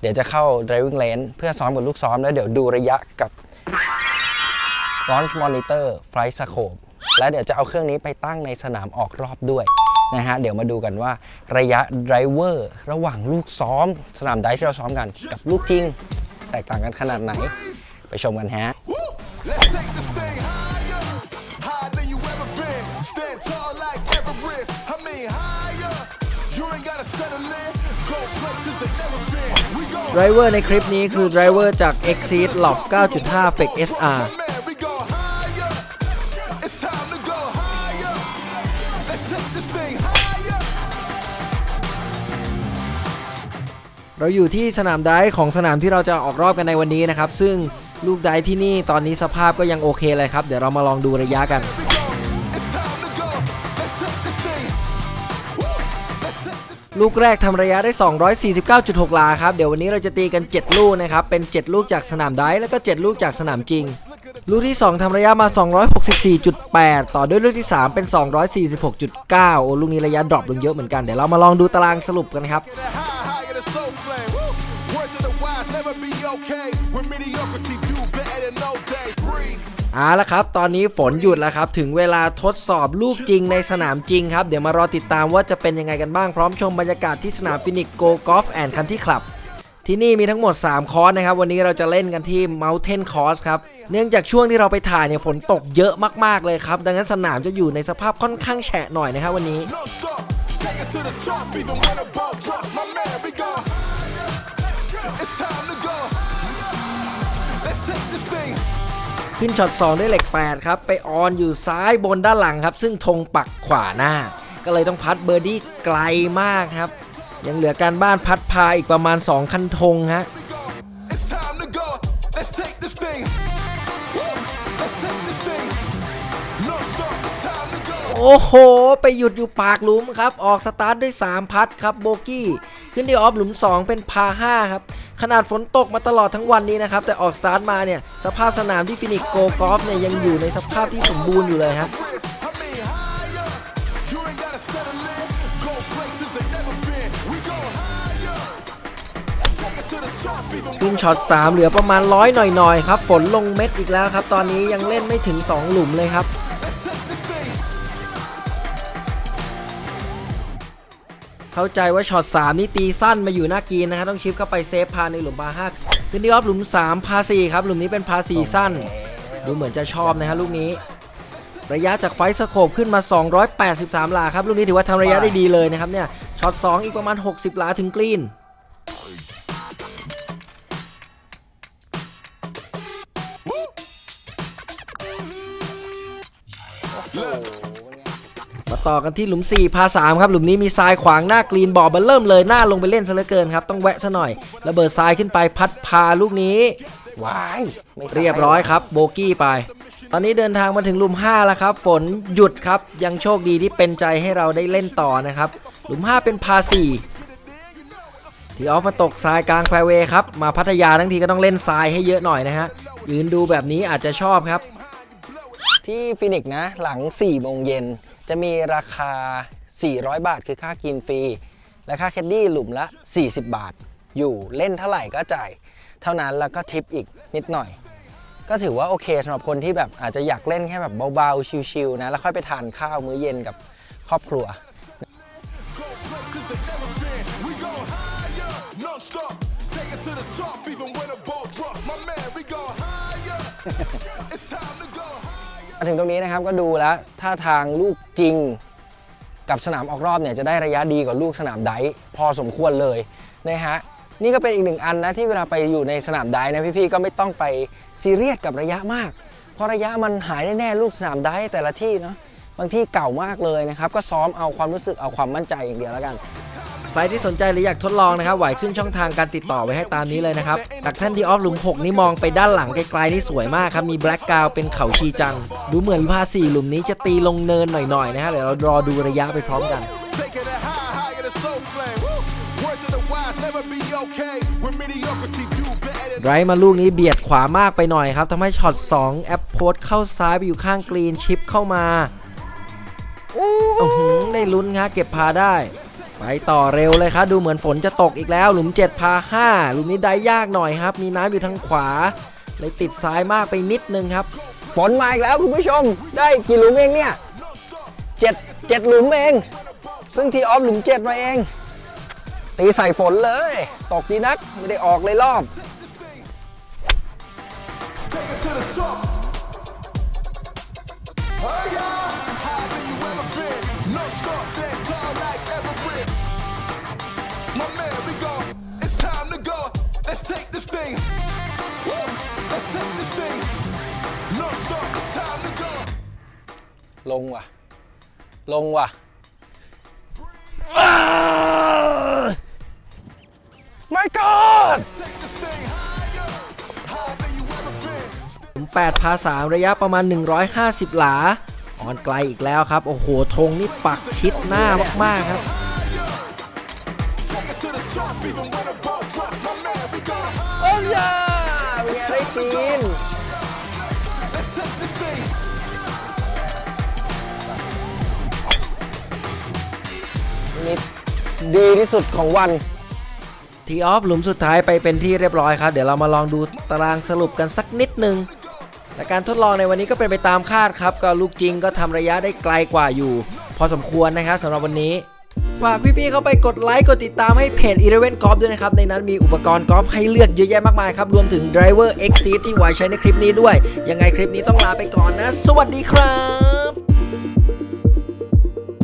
เดี๋ยวจะเข้า driving lane เพื่อซ้อมกับลูกซ้อมแล้วเดี๋ยวดูระยะกับ launch monitor flight scope และเดี๋ยวจะเอาเครื่องนี้ไปตั้งในสนามออกรอบด้วยนะฮะ เดี๋ยวมาดูกันว่าระยะ driver ระหว่างลูกซ้อม สนามไดที่เราซ้อมกันกับลูกจริง แตกต่างกันขนาดไหน ไปชมกันฮะ That's all I ever risk. I mean higher. You ain't gotta settle in. ไดรเวอร์ในคลิปนี้คือไดรเวอร์จาก Exceed Lock 9.5 Fake SR man, we go higher. It's time to go higher. Let's take this thing higher. เราอยู่ที่สนามไดร์ของสนามที่เราจะออกรอบกันในวันนี้นะครับ ซึ่งลูกไดร์ที่นี่ตอนนี้สภาพก็ยังโอเคเลยครับ เดี๋ยวเรามาลองดูระยะกัน ลูกแรกทำระยะได้ 249.6 ลาครับ เดี๋ยววันนี้เราจะตีกัน 7 ลูกนะครับ เป็น 7 ลูกจากสนามไดร์แล้วก็ 7 ลูกจากสนามจริง ลูกที่ 2 ทำระยะมา 264.8 ต่อด้วยลูกที่ 3 เป็น 246.9 โอ้ลูกนี้ระยะดรอปลงเยอะเหมือนกัน เดี๋ยวเรามาลองดูตารางสรุปกันครับ Get high, higher than soul flame. Woo. Words of the wise never be okay. When mediocrity do better than no days. Breathe. เอาละครับ ตอนนี้ฝนหยุดแล้วครับ ถึงเวลาทดสอบลูกจริงในสนามจริงครับ เดี๋ยวมารอติดตามว่าจะเป็นยังไงกันบ้างพร้อมชมบรรยากาศที่สนามฟินิกโกกอล์ฟแอนด์คันที่คลับที่นี่มีทั้งหมด 3 คอร์สนะครับ วันนี้เราจะเล่นกันที่ Mountain Course ครับ เนื่องจากช่วงที่เราไปถ่ายเนี่ยฝนตกเยอะมาก ๆ เลยครับ ดังนั้นสนามจะอยู่ในสภาพค่อนข้างแฉะหน่อยนะครับวันนี้ It's time to go. Let's take this thing. ขึ้นช็อต2ด้วยเหล็ก 8 ครับ ไปออนอยู่ซ้ายบนด้านหลังครับ ซึ่งธงปักขวาหน้า ก็เลยต้องพัดเบอร์ดี้ไกลมากครับ ยังเหลือการบ้านพัดพาอีกประมาณ 2 คันธงฮะโอ้โห ไปหยุดอยู่ปากหลุมครับ ออกสตาร์ทด้วย 3 พัดครับโบกี้ ขึ้นที่ออฟหลุม 2 เป็นพา5ครับ ขนาดฝนตกมาตลอดทั้งวันนี้นะครับ แต่ออกสตาร์ทมาเนี่ย สภาพสนามที่ฟินิกโกกอล์ฟเนี่ยยังอยู่ในสภาพที่สมบูรณ์อยู่เลยฮะ Wrist. I mean higher. You ain't gotta settle in. Go places they never been. We go higher. Take it to the top, even ขึ้นช็อต 3 เหลือประมาณร้อยหน่อยๆครับ ฝนลงเม็ดอีกแล้วครับ ตอนนี้ยังเล่นไม่ถึง 2 หลุมเลยครับ เข้าใจว่าช็อต3นี่ตีสั้นมาอยู่หน้ากรีนนะครับต้องชิปเข้าไปเซฟพาในหลุมพาห้าขึ้นที่ออฟหลุม 3 พา4ครับหลุมนี้เป็นพา4สั้น ดูเหมือนจะชอบนะฮะลูกนี้ ระยะจากไฟสโคปขึ้นมา 283 หลาครับลูกนี้ถือว่าทำระยะได้ดีเลยนะครับเนี่ยช็อต2 อีกประมาณ 60 หลาถึงกรีนมา ต่อกันที่หลุม 4 พา 3 ครับ หลุมนี้มีทรายขวางหน้ากรีนบอร์เบอร์เริ่มเลยหน้าลงไปเล่นซะเหลือเกินครับ ต้องแวะซะหน่อย ระเบิดทรายขึ้นไปพัดพาลูกนี้ว้ายไม่ตาเรียบร้อยครับ โบกี้ไป ตอนนี้เดินทางมาถึงหลุม 5 แล้วครับ ฝนหยุดครับ ยังโชคดีที่เป็นใจให้เราได้เล่นต่อนะครับ หลุม 5 เป็นพา 4 ที่ออฟมาตกทรายกลางแฟร์เวย์ครับ มาพัทยาทั้งทีก็ต้องเล่นทรายให้เยอะหน่อยนะฮะ ยืนดูแบบนี้อาจจะชอบครับ ที่ฟินิกส์นะ หลัง4โมงเย็น จะมีราคา 400 บาท คือค่ากินฟรี และค่าแคดดี้หลุมละ 40 บาท อยู่เล่นเท่าไหร่ก็จ่ายเท่านั้นแล้วก็ทิปอีกนิดหน่อย ก็ถือว่าโอเคสำหรับคนที่แบบอาจจะอยากเล่นแค่แบบเบาๆ ชิลๆนะ แล้วค่อยไปทานข้าวมื้อเย็นกับครอบครัว Go places they มาถึงตรงนี้นะครับก็ดูแล้วถ้าทางลูกจริงกับสนามออกรอบเนี่ยจะได้ระยะดีกว่าลูกสนามไดพอสมควรเลยนะฮะนี่ก็เป็นอีกหนึ่งอันนะที่เวลาไปอยู่ในสนามไดนะพี่ๆก็ไม่ต้องไปซีเรียสกับระยะมาก เพราะระยะมันหายแน่ๆลูกสนามไดแต่ละที่เนาะบางที่เก่ามากเลยนะครับก็ซ้อมเอาความรู้สึกเอาความมั่นใจอย่างเดียวแล้วกัน ใครที่สนใจหรืออยากทดลองนะครับไหวขึ้นช่องทางการติดต่อไว้ให้ตามนี้เลยนะครับจากท่านที่ออฟหลุม6นี่มองไปด้านหลังไกลๆนี่สวยมากครับมีแบล็กกราวเป็นเขาชีจัง ดูเหมือนพาสี่หลุมนี้จะตีลงเนินหน่อยๆนะฮะเดี๋ยวเรารอดูระยะไปพร้อมกัน ไรมาลูกนี้เบียดขวามากไปหน่อยครับทำให้ช็อต 2 แอปโพสเข้าซ้ายไปอยู่ข้างกรีนชิปเข้ามาอื้อหือได้ลุ้นฮะเก็บพาได้ ไปต่อเร็วเลยครับดูเหมือนฝนจะตกอีกแล้วหลุม7พา5หลุมนี้ได้ยากหน่อยครับ มีน้ำอยู่ทางขวาเลยติดซ้ายมากไปนิดนึงครับ ฝนมาอีกแล้วคุณผู้ชม ได้กี่หลุมเองเนี่ยเจ็ดเจ็ดหลุมเองเพิ่งทีออฟหลุมเจ็ดมาเอง ตีใส่ฝนเลย ตกดีนักไม่ได้ออกเลยรอบ Take it to the top. Higher, higher ลงว่ะ ลงว่ะ My God Let's take this thing higher, higher than you ever been. หลุม8พา3ระยะประมาณ 150 หลา ออนไกลอีกแล้วครับ โอ้โหธงนี่ปักชิดหน้ามาก ๆ ครับ Take it to the top, even when the ball drops. My man, we go. โอ้ยาเป็นไงได้ปีน ดีที่สุดของวัน ทีออฟหลุมสุดท้ายไปเป็นที่เรียบร้อยครับ เดี๋ยวเรามาลองดูตารางสรุปกันสักนิดนึงและการทดลองในวันนี้ก็เป็นไปตามคาดครับ ก็ลูกจริงก็ทำระยะได้ไกลกว่าอยู่ พอสมควรนะครับสำหรับวันนี้ ฝากพี่ๆเข้าไปกดไลค์กดติดตามให้เพจ e l e v e n Golf ด้วยนะครับ ในนั้นมีอุปกรณ์กอล์ฟให้เลือกเยอะแยะมากมายครับ รวมถึง Driver X Seat ที่ไว้ใช้ในคลิปนี้ด้วย ยังไงคลิปนี้ต้องลาไปก่อนนะ สวัสดีครับ